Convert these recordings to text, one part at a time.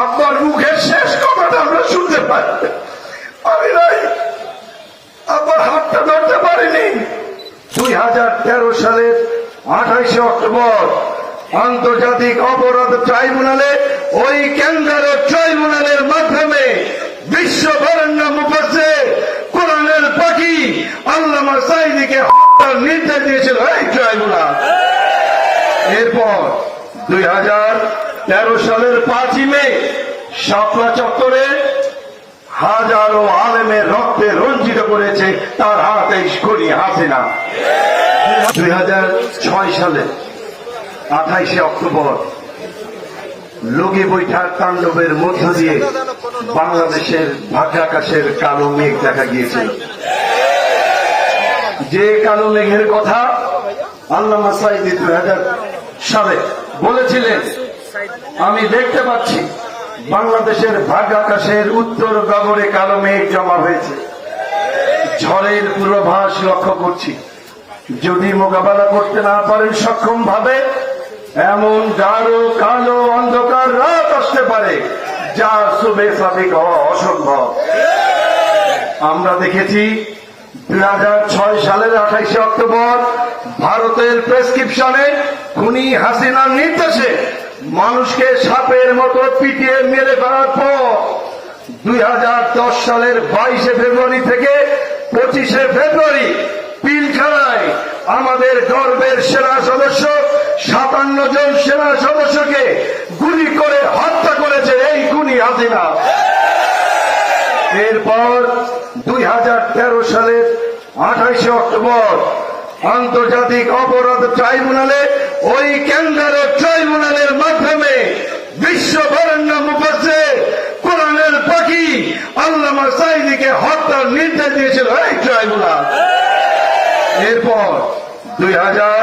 আপনার মুখের শেষ কথাটা আমরা শুনতে পাই। আমি নাই। আমার হাতটা ধরতে পারিনি। দুই হাজার তেরো সালের আঠাইশে অক্টোবর আন্তর্জাতিক অপরাধ ট্রাইব্যুনালে ওই ক্যাঙ্গারো ট্রাইব্যুনালের মাধ্যমে বিশ্ব বরেণ্য মুখে কোরআনের পাখি আল্লামা সাইদিকে হত্যার নির্দেশ দিয়েছিল। এই ট্রাইব্যুনাল। এরপর দুই হাজার তেরো সালের পাঁচই মে, শাপলা চত্বরে হাজারো আলেমের রক্তে রঞ্জিত করেছে তার হাতে করি হাসিনা। দুই হাজার ছয় সালে, আঠাইশে অক্টোবর, লগি বৈঠার তাণ্ডবের মধ্য দিয়ে বাংলাদেশের ভাগ্যাকাশের কালো মেঘ দেখা গিয়েছিল। যে কালো মেঘের কথা আল্লামা সাইদি দুই হাজার সালে বলেছিলেন আমি দেখতে পাচ্ছি, বাংলাদেশের ভাগ আকাশের উত্তর গগরে কালো মেঘ জমা হয়েছে। ঝড়ের পূর্বাভাস লক্ষ্য করছি। যদি মোকাবেলা করতে না পারেন সক্ষম ভাবে, এমন গাঢ় কালো অন্ধকার রাত আসতে পারে, যা শুভে সাবিক হওয়া অসম্ভব। আমরা দেখেছি দু হাজার ছয় সালের আঠাইশে অক্টোবর ভারতের প্রেসক্রিপশনে খুনি হাসিনার নির্দেশে মানুষকে সাপের মতো পিটিয়ে মেরে ফেলার পর দুই হাজার দশ সালের বাইশে ফেব্রুয়ারি থেকে পঁচিশে ফেব্রুয়ারি পিলখানায় আমাদের গর্বের সেনা সদস্য সাতান্ন জন সেনা সদস্যকে গুলি করে হত্যা করেছে এই খুনি হাসিনা এরপর দুই হাজার তেরো সালের আঠাইশে অক্টোবর আন্তর্জাতিক অপরাধ ট্রাইব্যুনালে ওই ক্যাঙ্গারো ট্রাইব্যুনালের মাধ্যমে বিশ্ব বরেণ্য মুখে কোরআনের পাখি আল্লামা সাইদিকে হত্যার নির্দেশ দিয়েছিল এই ট্রাইব্যুনাল। এরপর দুই হাজার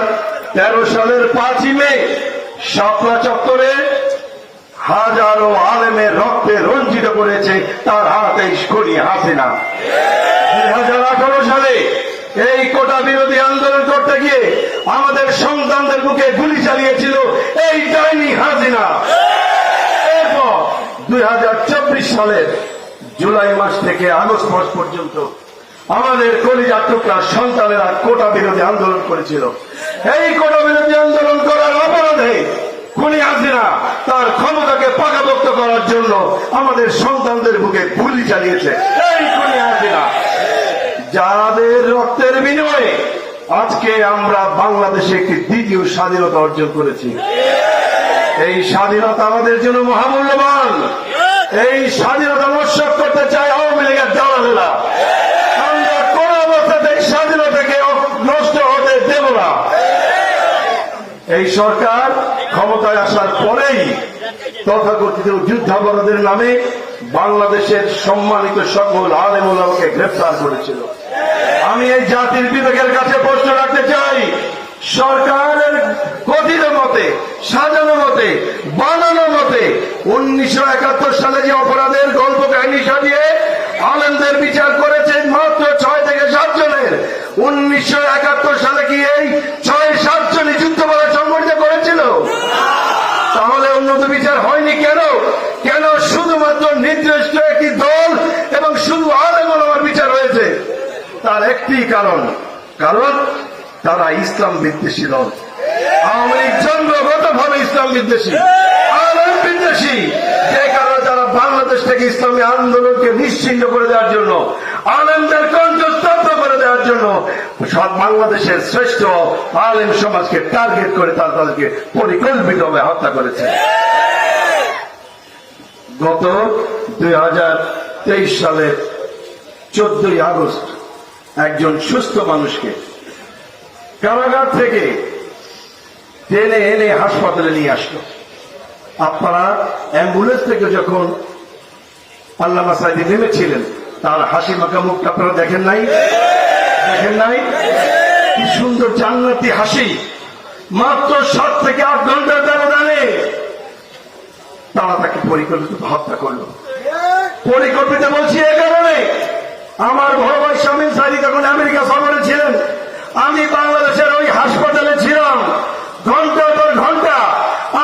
তেরো সালের পাঁচই মে শাপলা চত্বরে হাজারো আলেমের রক্তে রঞ্জিত করেছে তার হাতে করি হাসিনা। দুই হাজার আঠারো সালে এই কোটা বিরোধী আন্দোলন করতে গিয়ে আমাদের সন্তানদের বুকে গুলি চালিয়েছিল এই ডাইনি হাসিনা এরপর দুই হাজার চব্বিশ সালের জুলাই মাস থেকে আগস্ট মাস পর্যন্ত আমাদের কলিজা টুকরা সন্তানেরা কোটা বিরোধী আন্দোলন করেছিল। এই কোটা বিরোধী আন্দোলন করার অপরাধে খুনি হাসিনা তার ক্ষমতাকে পাকাপোক্ত করার জন্য আমাদের সন্তানদের বুকে গুলি চালিয়েছে। এই খুনি হাসিনা যাদের রক্তের বিনিময়ে আজকে আমরা বাংলাদেশে একটি দ্বিতীয় স্বাধীনতা অর্জন করেছি। এই স্বাধীনতা আমাদের জন্য মহামূল্যবান। এই স্বাধীনতা নস্বাত করতে চায় আওয়ামী লীগের দালালেরা। আমরা কোন অবস্থাতে এই স্বাধীনতাকে নষ্ট হতে দেব না। এই সরকার ক্ষমতায় আসার পরেই তথাকথিত যুদ্ধাপরাধের নামে বাংলাদেশের সম্মানিত সকল আলেমুলামকে গ্রেফতার করেছিল। আমি এই জাতির বিবেকের কাছে প্রশ্ন রাখতে চাই। সরকারের কথিত মতে, সাজানো মতে, বানানো মতে উনিশশো একাত্তর সালে যে অপরাধের গল্প কাহিনী সাজিয়ে আনন্দের বিচার করেছেন মাত্র ছয় থেকে সাত জনের, উনিশশো একাত্তর সালে কি এই ছয় সাত জনই যুদ্ধবলে সংগঠিত করেছিল? তাহলে উন্নত বিচার হয়নি কেন? কেন শুধুমাত্র নির্দিষ্ট একটি দল এবং শুধু হয়েছে তার একটি কারণ। কারণ, তারা ইসলাম বিদ্বেষী দল আওয়ামী লীগ জন্মগত ভাবে ইসলাম বিদ্বেষী। আলেম বিদ্বেষী। যে কারণে তারা বাংলাদেশ থেকে ইসলামী আন্দোলনকে নিশ্চিন্ন করে দেওয়ার জন্য, আলেমদের কণ্ঠ করে দেওয়ার জন্য সব বাংলাদেশের শ্রেষ্ঠ আলেম সমাজকে টার্গেট করে তারা তাদেরকে পরিকল্পিতভাবে হত্যা করেছে। গত দুই হাজার তেইশ সালের চোদ্দই আগস্ট একজন সুস্থ মানুষকে কারাগার থেকে টেনে এনে হাসপাতালে নিয়ে আসলো। আপনারা অ্যাম্বুলেন্স থেকে যখন আল্লামা সাইদি নেমেছিলেন, তার হাসি মাখা মুখটা আপনারা দেখেন নাই? দেখেন নাই? কি সুন্দর জান্নাতি হাসি। মাত্র সাত থেকে আট ঘণ্টার ব্যবধানে তারা তাকে পরিকল্পিত হত্যা করল। পরিকল্পিত বলছি এ কারণে আমার বড় ভাই স্বামীর সারি যখন আমেরিকা সফরে ছিলেন, আমি বাংলাদেশের ওই হাসপাতালে ছিলাম। ঘণ্টার পর ঘণ্টা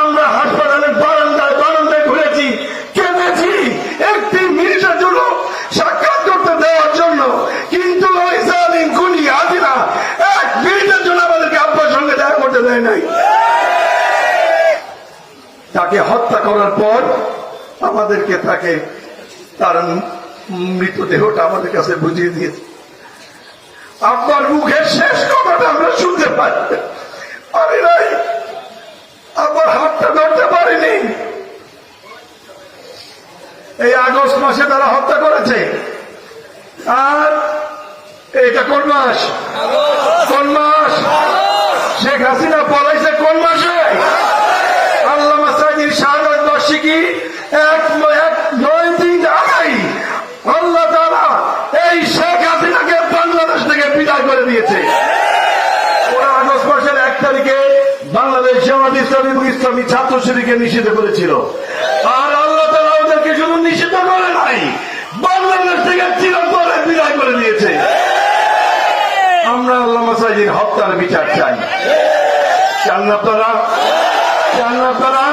আমরা হাসপাতালের বারান্দায় বারান্দায় ঘুরেছি, কেঁদেছি। একটি মিনিটের জন্য সাক্ষাৎ করতে দেওয়ার জন্য। কিন্তু ওই সালিম গুলি না, এক মিনিটের জন্য আমাদেরকে আব্বার সঙ্গে দেখা করতে দেয় নাই। তাকে হত্যা করার পর আমাদেরকে তাকে তার মৃতদেহটা আমাদের কাছে বুঝিয়ে দিয়েছে। আপনার মুখের শেষ কথাটা আমরা শুনতে পাই পারি নাই। আমার হাতটা ধরতে পারিনি। এই আগস্ট মাসে তারা হত্যা করেছে। আর এটা কোন মাস? কোন মাস? শেখ হাসিনা পলাইছে কোন মাসে? আল্লাহ মাসাজির শাহাদ বার্ষিকী এক এক নয় দিন আগেই আল্লাহ তারা এই শেখ হাসিনাকে বাংলাদেশ থেকে বিদায় করে দিয়েছে ওরা আগস্ট মাসের এক তারিখে বাংলাদেশ জামাত ইসলামী ছাত্র শিবিরকে নিষিদ্ধ করেছিল। আর আল্লাহ তালা ওদেরকে শুধু নিষিদ্ধ করে নাই, বাংলাদেশ থেকে চিরতরে বিদায় করে দিয়েছে। আমরা আল্লাহ মাসাইদিন হত্যার বিচার চাই। চান আপনারা? চান আপনারা?